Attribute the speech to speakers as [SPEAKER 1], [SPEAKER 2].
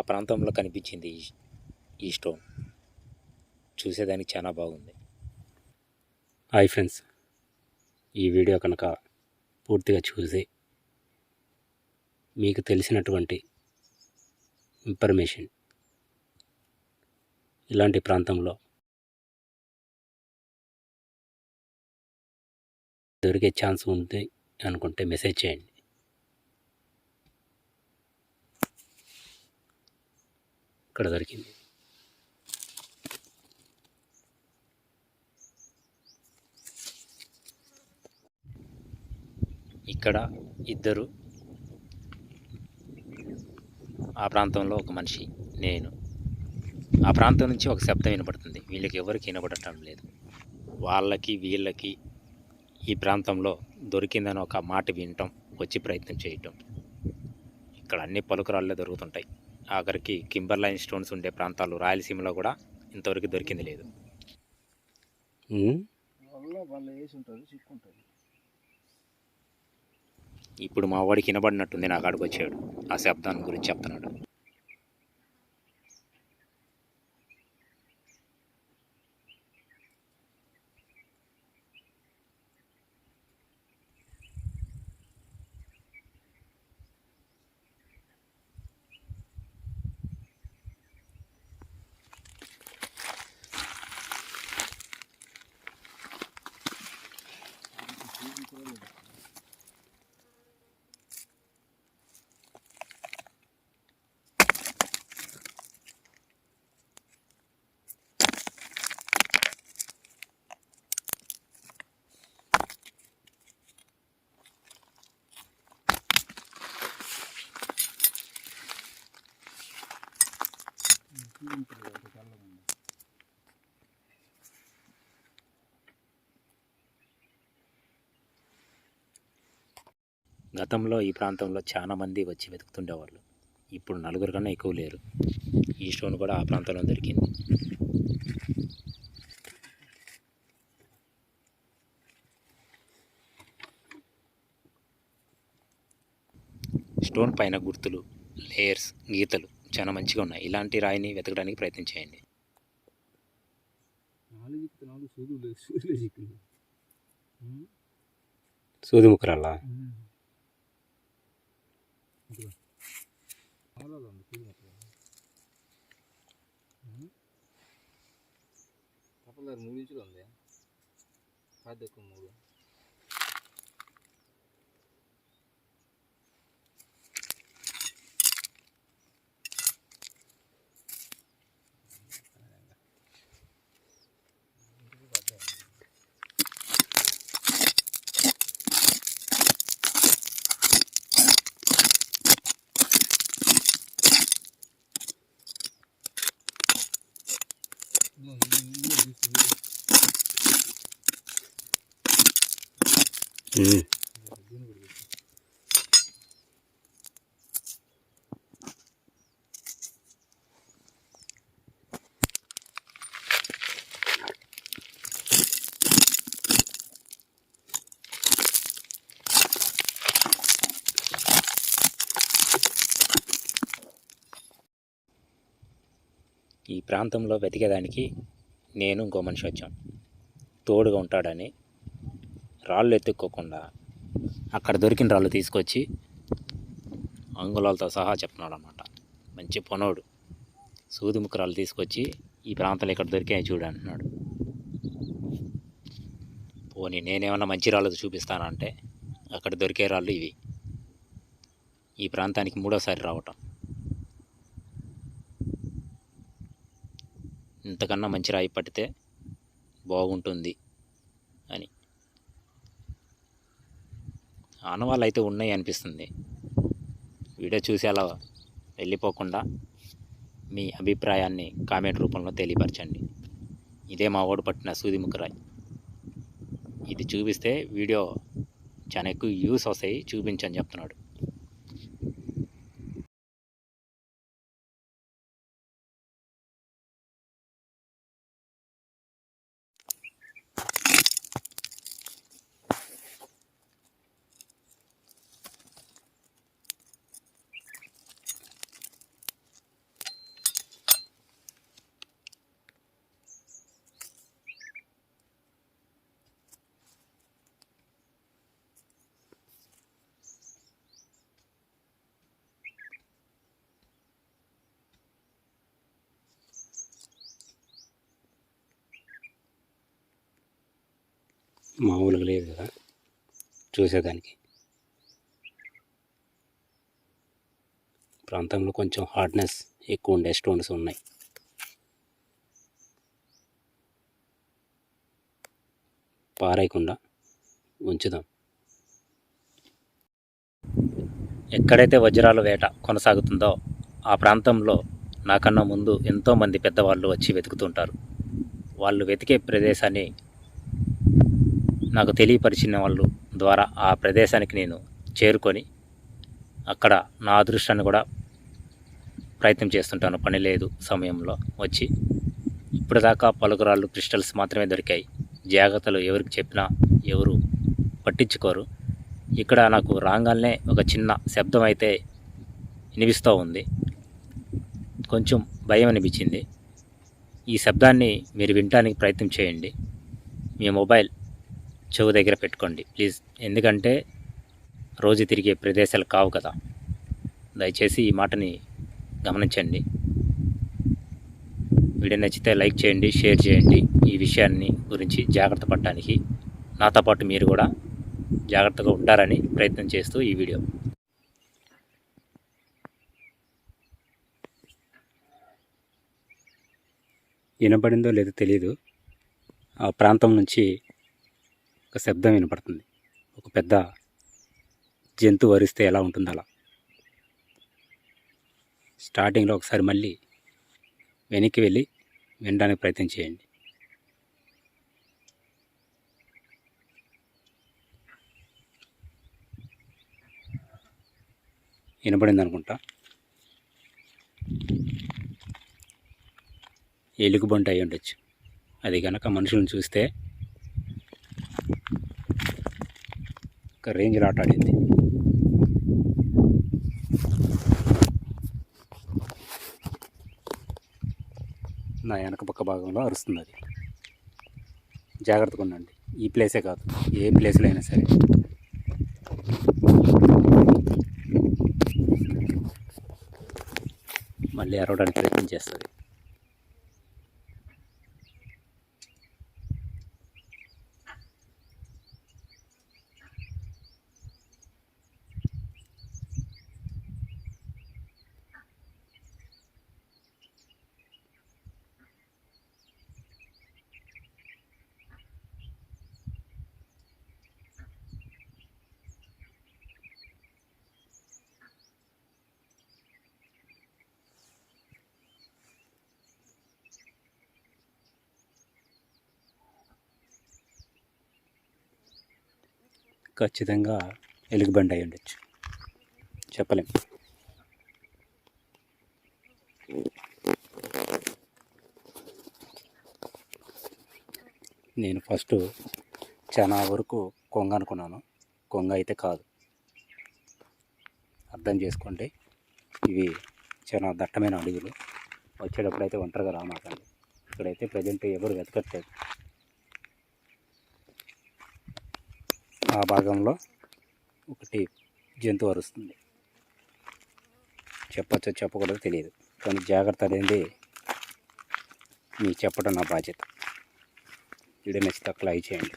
[SPEAKER 1] ఆ ప్రాంతంలో కనిపించింది ఈ- ఈ స్టోన్. చూసేదానికి చాలా బాగుంది. Hi friends. ఈ వీడియో కనుక పూర్తిగా చూసి మీకు తెలిసినటువంటి ఇన్ఫర్మేషన్ ఇలాంటి ప్రాంతంలో దొరికే ఛాన్స్ ఉంది అనుకుంటే మెసేజ్ చేయండి. ఇక్కడ దొరికింది. ఇక్కడ ఇద్దరు ఆ ప్రాంతంలో ఒక మనిషి నేను. ఆ ప్రాంతం నుంచి ఒక శబ్దం వినపడుతుంది. వీళ్ళకి ఎవరికి వినపడటం లేదు. వాళ్ళకి వీళ్ళకి ఈ ప్రాంతంలో దొరికిందని ఒక మాట వినటం వచ్చి ప్రయత్నం చేయటం. ఇక్కడ అన్ని పలుకురాళ్ళే దొరుకుతుంటాయి. ఆఖరికి కింబర్ లైన్ స్టోన్స్ ఉండే ప్రాంతాలు రాయలసీమలో కూడా ఇంతవరకు దొరికింది లేదు. ఇప్పుడు మా వాడికి వినబడినట్టుంది నా కాడికి వచ్చాడు. ఆ శబ్దాన్ని గురించి చెప్తున్నాడు. గతంలో ఈ ప్రాంతంలో చాలా మంది వచ్చి వెతుకుతుండేవాళ్ళు. ఇప్పుడు నలుగురు కన్నా ఎక్కువ లేరు. ఈ స్టోన్ కూడా ఆ ప్రాంతంలో దొరికింది. స్టోన్ పైన గుర్తులు లేయర్స్ గీతలు చాలా మంచిగా ఉన్నాయి. ఇలాంటి రాయిని వెతకడానికి ప్రయత్నం చేయండి.
[SPEAKER 2] నాలుగు
[SPEAKER 1] 하나도 안
[SPEAKER 2] 보이네. 응? 바쁜 날 눈이 줄었네.
[SPEAKER 1] 밥될건
[SPEAKER 2] 모르. Mm.
[SPEAKER 1] ఈ ప్రాంతంలో వెతికేదానికి నేను ఇంకో మనిషి వచ్చాం. తోడుగా ఉంటాడని రాళ్ళు ఎత్తుక్కోకుండా అక్కడ దొరికిన రాళ్ళు తీసుకొచ్చి అంగుళాలతో సహా చెప్తున్నాడు అనమాట మంచి పొనోడు. సూది రాళ్ళు తీసుకొచ్చి ఈ ప్రాంతంలో ఇక్కడ దొరికాయి చూడు అంటున్నాడు. పోనీ నేనేమన్నా మంచి రాళ్ళు చూపిస్తానంటే అక్కడ దొరికే రాళ్ళు ఇవి. ఈ ప్రాంతానికి మూడోసారి రావటం. ఇంతకన్నా మంచి రాయి పడితే బాగుంటుంది అని. ఆనవాళ్ళు అయితే ఉన్నాయి అనిపిస్తుంది. వీడియో చూసి అలా వెళ్ళిపోకుండా మీ అభిప్రాయాన్ని కామెంట్ రూపంలో తెలియపరచండి. ఇదే మా ఓడి పట్టిన సూది ఇది చూపిస్తే వీడియో చాలా ఎక్కువ యూస్ వస్తాయి చూపించని చెప్తున్నాడు.
[SPEAKER 3] మామూలుగా లేదు కదా. చూసేదానికి. ప్రాంతంలో కొంచెం హార్డ్నెస్ ఎక్కువ ఉండే స్టోన్స్ ఉన్నాయి. పారేయకుండా ఉంచుదాం.
[SPEAKER 1] ఎక్కడైతే వజ్రాల వేట కొనసాగుతుందో ఆ ప్రాంతంలో నాకన్నా ముందు ఎంతోమంది పెద్దవాళ్ళు వచ్చి వెతుకుతుంటారు. వాళ్ళు వెతికే ప్రదేశాన్ని నాకు తెలియపరిచిన వాళ్ళు ద్వారా ఆ ప్రదేశానికి నేను చేరుకొని అక్కడ నా అదృష్టాన్ని కూడా ప్రయత్నం చేస్తుంటాను. పని లేదు సమయంలో వచ్చి ఇప్పటిదాకా పలుకురాళ్ళు క్రిస్టల్స్ మాత్రమే దొరికాయి. జాగ్రత్తలు ఎవరికి చెప్పినా ఎవరు పట్టించుకోరు. ఇక్కడ నాకు రాగానే ఒక చిన్న శబ్దం అయితే వినిపిస్తూ ఉంది. కొంచెం భయం అనిపించింది. ఈ శబ్దాన్ని మీరు వినడానికి ప్రయత్నం చేయండి. మీ మొబైల్ చెవు దగ్గర పెట్టుకోండి. ప్లీజ్. ఎందుకంటే రోజు తిరిగే ప్రదేశాలు కావు కదా. దయచేసి ఈ మాటని గమనించండి. వీడియో నచ్చితే లైక్ చేయండి షేర్ చేయండి. ఈ విషయాన్ని గురించి జాగ్రత్త పడటానికి నాతో పాటు మీరు కూడా జాగ్రత్తగా ఉంటారని ప్రయత్నం చేస్తూ ఈ వీడియో.
[SPEAKER 3] వినపడిందో లేదో తెలియదు ఆ ప్రాంతం నుంచి ఒక శబ్దం వినపడుతుంది. ఒక పెద్ద జంతువు అరిస్తే ఎలా ఉంటుందో అలా. స్టార్టింగ్లో ఒకసారి మళ్ళీ వెనక్కి వెళ్ళి వినడానికి ప్రయత్నం చేయండి. వినపడింది అనుకుంటా. ఎలుగుబంటి అయి ఉండొచ్చు. అది కనుక మనుషులను చూస్తే ఒక రేంజ్లో ఆటాడింది నా వెనక పక్క భాగంలో అరుస్తుంది అది. జాగ్రత్తగా ఉండండి. ఈ ప్లేసే కాదు. ఏ ప్లేస్లో అయినా సరే. మళ్ళీ అరవడానికి ప్రయత్నం చేస్తుంది. ఖచ్చితంగా ఎలుగుబండి అయి ఉండొచ్చు. చెప్పలేం. నేను ఫస్ట్ చాలా వరకు కొంగ అనుకున్నాను. కొంగ అయితే కాదు. అర్థం చేసుకోండి. ఇవి చాలా దట్టమైన అడుగులు. వచ్చేటప్పుడు అయితే ఒంటరిగా రామాకండి. ఇక్కడైతే ప్రజెంట్ ఎవరు వెతకట్లేదు. ఆ భాగంలో ఒకటి జంతువు అరుస్తుంది. చెప్పచ్చో చెప్పకూడదు తెలియదు. కానీ జాగ్రత్త అనేది మీ చెప్పడం నా బాధ్యత. వీడియో నచ్చితే లైక్ చేయండి.